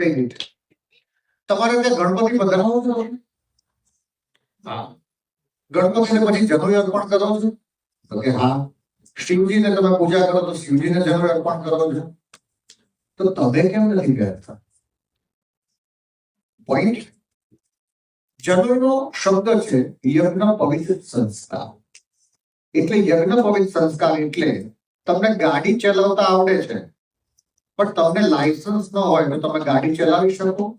કઈ રીતે? તમારે ત્યાં ગણપતિ પધરાવો છો હા. ગણપતિને પછી જનોઈ અર્પણ કરો છો તો કે હા શિવજીને તમે પૂજા કરો તો શિવજીને જનોઈ અર્પણ કરો છો તો તમે કેમ નથી કરતા પોઈન્ટ જનોઈનો શબ્દ છે યજ્ઞ પવિત્ર સંસ્કાર. એટલે યજ્ઞ પવિત્ર સંસ્કાર એટલે તમને ગાડી ચલાવતા આવડે છે. પણ તમને લાયસન્સ ન હોય તો તમે ગાડી ચલાવી શકો.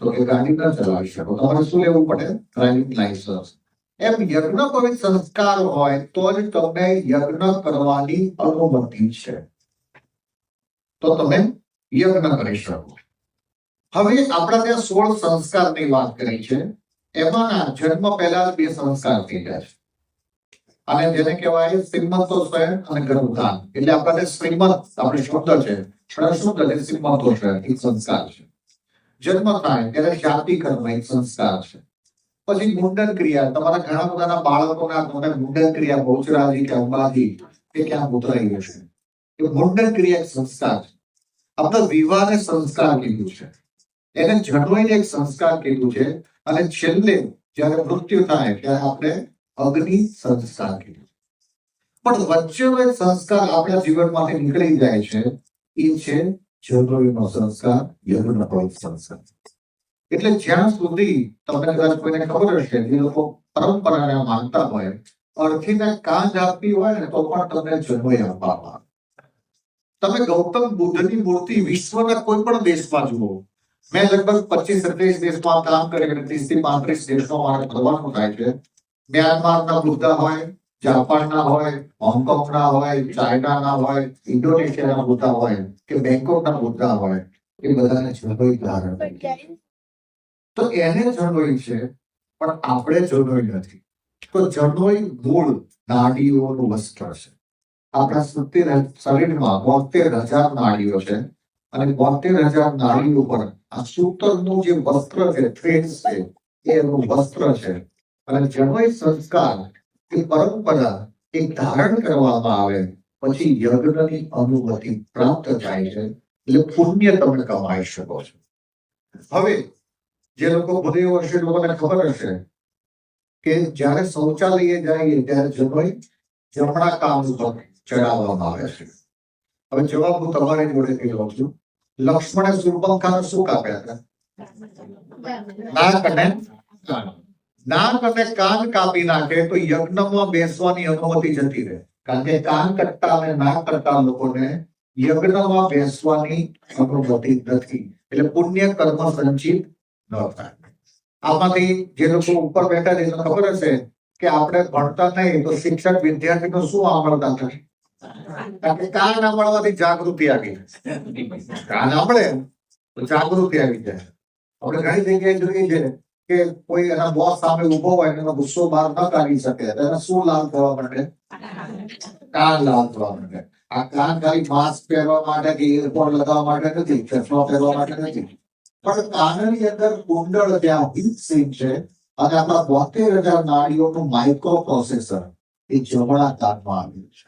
તો એ ગાડી ન ચલાવી શકો. તમારે શું લેવું પડે? ડ્રાઇવિંગ લાયસન્સ એમ યજ્ઞ પવિત્ર સંસ્કાર હોય તો જ તમને યજ્ઞ કરવાની અનુમતિ છે. તો તમે યજ્ઞ કરી શકો. હવે આપણા ત્યાં સોળ સંસ્કારની વાત કરી છે. એમાં જન્મ પહેલા બે સંસ્કાર થઈ જાય છે. અને જેને કહેવાય શ્રીમંતો સ્વયં અને ગર્ભદાન એટલે આપણને શ્રીમંત આપણે શબ્દ છે. શુદ્ધ એટલે શ્રીમંતો છે? એક સંસ્કાર છે. જન્મ થાય ત્યારે જાતિ કર્મ એક સંસ્કાર છે. પછી મુંડન ક્રિયા. તમારા ઘણા બધાના બાળકોના તમને મુંડન ક્રિયા બહુચરાજી કે અંબાજી એ ક્યાં ઉતરાઈ છે એ મુંડન ક્રિયા એક સંસ્કાર છે. આપણે વિવાહને સંસ્કાર કીધું છે. એને જનોઈને એક સંસ્કાર કીધું છે. અને છેલ્લે જ્યારે મૃત્યુ થાય ત્યારે આપણે અગ્નિ સંસ્કાર. પણ વચ્ચેનો સંસ્કાર આપણા જીવનમાંથી નીકળી જાય છે, એ છે જનોઈનો સંસ્કાર યજ્ઞ સંસ્કાર. એટલે જ્યાં સુધી તમને કદાચ કોઈને ખબર હશે જે લોકો પરંપરાને માનતા હોય, અર્થીને કાંજ આપવી હોય ને તો પણ તમને જન્મય આપવામાં તમે ગૌતમ બુદ્ધની મૂર્તિ વિશ્વના કોઈ પણ દેશમાં જુઓ, મેં લગભગ પચીસ, સત્યાવીસ દેશમાં કામ કર્યું ત્રીસથી પાંત્રીસ દેશમાં મારે ફરવાનું થાય છે મ્યાનમારના મુદ્દા હોય, જાપાનના હોય, હોંગકોંગના હોય, ચાઇનાના હોય, ઇન્ડોનેશિયાના મુદ્દા હોય, કે બેંકોકના મુદ્દા હોય, એ બધાને જનોઈ ધારણ તો એને જનોઈ છે, પણ આપણે જનોઈ નથી. તો જનોઈ મૂળ નાડીઓનું વસ્ત્ર છે. આપણા સિત્તેર શરીરમાં બોતેર હજાર નાડીઓ છે, અને બોતેર હજાર નાડીઓ પર આ સૂતરનું જે વસ્ત્ર છે થ્રેડ છે એનું વસ્ત્ર છે. અને જનોઈ સંસ્કાર એ પરંપરા એ ધારણ કરવામાં આવે. પછી યજ્ઞની અનુભૂતિ પ્રાપ્ત થાય છે એટલે પુણ્ય તમે કમાઈ શકો છો. હવે જે લોકો ભૂદેવ હશે લોકોને ખબર હશે કે જ્યારે શૌચાલયે જઈએ ત્યારે જનોઈ જમણા કામ ઉપર ચડાવવામાં આવે છે. હવે જવાબ હું તમારી જોડેથી લઉં છું. લક્ષ્મણે સુરપંખાને શું કાપ્યા હતા? નાક અને નાક અને કાન કાપી નાખે તો યજ્ઞમાં બેસવાની અનુમતિ જતી રહે. કારણ કે કાન કરતા અને નાક કરતા લોકોને યજ્ઞમાં બેસવાની અનુમતિ નથી. એટલે પુણ્ય કર્મ સંચિત ન થાય. આમાંથી જે લોકો ઉપર બેઠા છે ખબર હશે કે આપણે ભણતા નહીં, તો શિક્ષક વિદ્યાર્થીનો શું આંબળતા થાય કારણ કે કાન આંબળવાથી જાગૃતિ આવી કાન આંબળે તો જાગૃતિ આવી જાય. આપણે ઘણી જગ્યાએ જોઈએ છે કે કોઈ એના બોસ સામે ઊભો હોય એનો ગુસ્સો બહાર ન કાઢી શકે. એને શું લાલ થવા માંડે? કાન લાલ થવા માંડે. આ કાન ખાલી માસ્ક પહેરવા માટે કે ઇયરફોન લગાવવા માટે નથી, ચશ્મા પહેરવા માટે નથી. પણ કાનની અંદર કુંડળ ત્યાં હીટ સિંક છે અને આપણા બોતેર હજાર નાડીઓનું માઇક્રો પ્રોસેસર એ જમણા કાનમાં આવ્યું છે.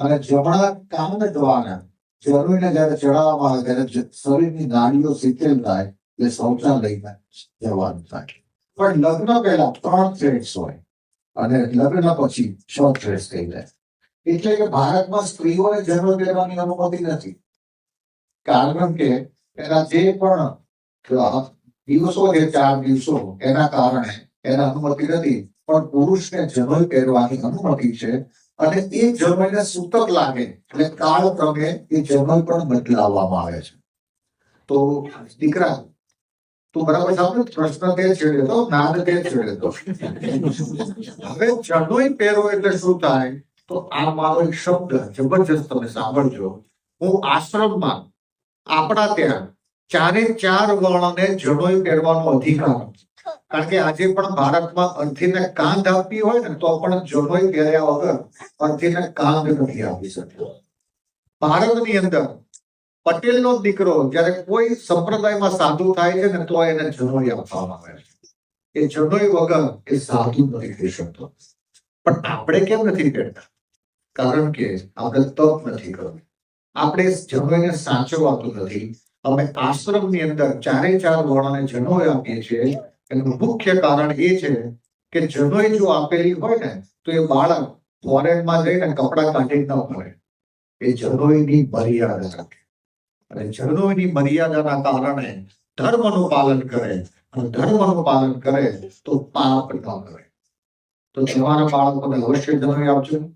અને જમણા કાન દ્વારા જરૂરીને જયારે ચડાવવામાં આવે ત્યારે શરીરની નાડીઓ શીતેલ થાય એટલે શૌચાલયમાં જવાનું થાય પણ લગ્ન પહેલા ત્રણ ફ્રેન્ડ્સ હોય અને લગ્ન પછી છ થ્રેડ્સ થઈ જાય એટલે કે ભારતમાં સ્ત્રીઓને જન્મ લેવાની અનુમતિ નથી. કારણ કે એના જે પણ દિવસો છે ચાર દિવસો, એના કારણે એને અનુમતિ નથી. પણ પુરુષને જનોઈ પહેરવાની અનુમતિ છે. અને એ જનોઈને સૂતક લાગે. એટલે કાળક્રમે એ જનોઈ પણ બદલાવવામાં આવે છે. તો દીકરા તું બરાબર સાંભળ્યું પ્રશ્ન તે છેડ્યો તો નાદ તે તો. હવે જનોઈ પહેરો એટલે શું થાય? તો આ મારો એક શબ્દ જબરજસ્ત તમે સાંભળજો. હું આશ્રમમાં, આપણા ત્યાં, ચારે ચાર વર્ણને જડોઈ પહેરવાનો અધિકાર કારણ કે આજે પણ ભારતમાં અર્થીને કાંધ આપવી હોય ને, તો પણ જડોઈ પહેર્યા વગર અર્થીને કાંધ નથી આપી શકતો. ભારતની અંદર પટેલનો દીકરો જ્યારે કોઈ સંપ્રદાયમાં સાધુ થાય છે ને તો એને જનોઈ આપવામાં આવે છે. એ જનોઈ વગર એ સાધુ નથી થઈ શકતો. પણ આપણે કેમ નથી કરતા? કારણ કે આપણે તપ નથી કરવું. આપણે જનોઈને સાચવવાતું નથી. અમે આશ્રમની અંદર ચારે ચાર વર્ણને જનોઈ આપીએ છીએ. એનું મુખ્ય કારણ એ છે કે જનોઈ જો આપેલી હોય ને, તો એ બાળક ફોરેનમાં જઈને કપડાં કાઢી ન પડે. એ જનોઈની મર્યાદા રાખે. અને જરૂરી મર્યાદાના કારણે ધર્મનું પાલન કરે અને ધર્મનું પાલન કરે તો પાપ ન કરે. તો તમારા બાળકોને અવશ્ય જણાવી આપજો.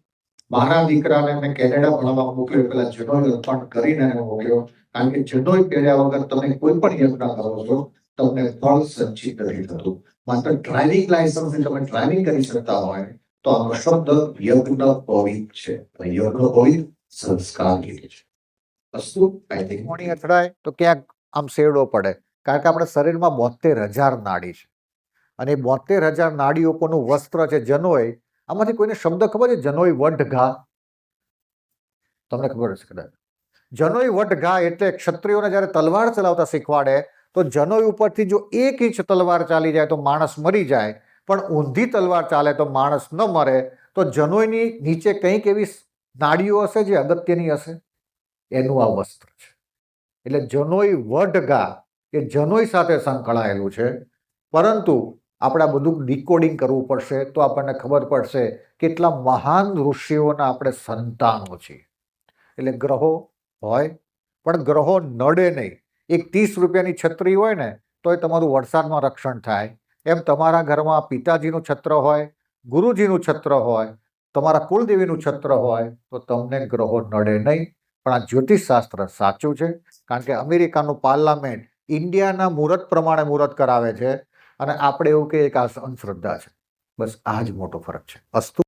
મારા દીકરાને મેં કેનેડા ભણવા મોકલ્યો. પેલા જનોય અર્પણ કરીને મોકલ્યો. કારણ કે જનોય પહેર્યા વગર તમે કોઈ પણ યજ્ઞ કરો છો, તમને ફળ સંચિત નથી થતું માત્ર ડ્રાઇવિંગ લાયસન્સ તમે ડ્રાઇવિંગ કરી શકતા હોય તો આનો શબ્દ યજ્ઞ પવિત છે. યજ્ઞ પવિત સંસ્કાર કીધે છે. વસ્તુ આઈ અથડાય તો ક્યાંક આમ શેરડો પડે. કારણ કે આપણા શરીરમાં બોતેર હજાર નાડી છે. અને બોતેર હજાર નાડીઓ પરનું વસ્ત્ર છે જનોય, આમાંથી કોઈને શબ્દ ખબર છે? જનોય વટ ઘા તમને ખબર હશે કદાચ. જનોય વટ ઘા એટલે ક્ષત્રિયોને જ્યારે તલવાર ચલાવતા શીખવાડે, તો જનોય ઉપરથી જો એક ઇંચ તલવાર ચાલી જાય તો માણસ મરી જાય. પણ ઊંધી તલવાર ચાલે તો માણસ ન મરે. તો જનોયની નીચે કંઈક એવી નાડીઓ હશે જે અગત્યની હશે? એનું આ વસ્ત્ર છે. એટલે જનોઈ વડગા એ જનોઈ સાથે સંકળાયેલું છે. પરંતુ આપણે આ બધું ડીકોડિંગ કરવું પડશે તો આપણને ખબર પડશે કેટલા મહાન ઋષિઓના આપણે સંતાનો છીએ. એટલે ગ્રહો હોય, પણ ગ્રહો નડે નહીં. એક ત્રીસ રૂપિયાની છત્રી હોય ને તો એ તમારું વરસાદમાં રક્ષણ થાય. એમ તમારા ઘરમાં પિતાજીનું છત્ર હોય, ગુરુજીનું છત્ર હોય, તમારા કુલદેવીનું છત્ર હોય, તો તમને ગ્રહો નડે નહીં. પણ આ જ્યોતિષશાસ્ત્ર સાચું છે? કારણ કે અમેરિકાનું પાર્લામેન્ટ ઇન્ડિયાના મુહૂર્ત પ્રમાણે મુહૂર્ત કરાવે છે અને આપણે એવું કે આ અંધશ્રદ્ધા છે. બસ આ જ મોટો ફરક છે. અસ્તુ